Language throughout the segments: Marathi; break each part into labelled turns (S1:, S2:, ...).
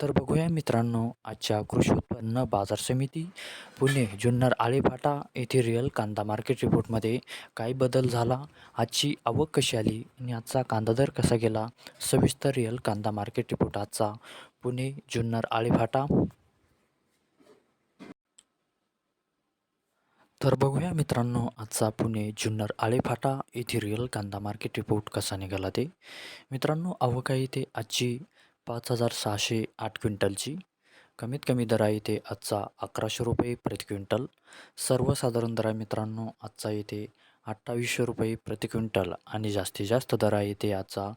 S1: तर बघूया मित्रांनो आजच्या कृषी उत्पन्न बाजार समिती पुणे जुन्नर आळेफाटा येथे रिअल कांदा मार्केट रिपोर्टमध्ये काय बदल झाला आजची आवक कशी आली आणि आजचा कांदा दर कसा गेला सविस्तर रिअल कांदा मार्केट रिपोर्ट आजचा. पुणे जुन्नर आळेफाटा तर बघूया मित्रांनो आजचा पुणे जुन्नर आळेफाटा येथे रिअल कांदा मार्केट रिपोर्ट कसा निघाला ते. मित्रांनो आवक आहे आजची पाच हजार सहाशे आठ क्विंटलची. कमीत कमी दर आहे इथे आजचा अकराशे रुपये प्रति क्विंटल. सर्वसाधारण दर आहे मित्रांनो आजचा इथे अठ्ठावीसशे रुपये प्रति क्विंटल आणि जास्तीत जास्त दर आहे इथे आजचा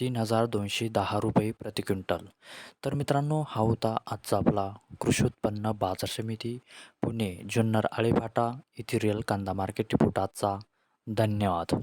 S1: तीन हजार दोनशे दहा रुपये प्रति क्विंटल. तर मित्रांनो हा होता आजचा आपला कृषी उत्पन्न बाजार समिती पुणे जुन्नर आळेफाटा इथे रिअल कांदा मार्केट रिपोर्ट आजचा. धन्यवाद.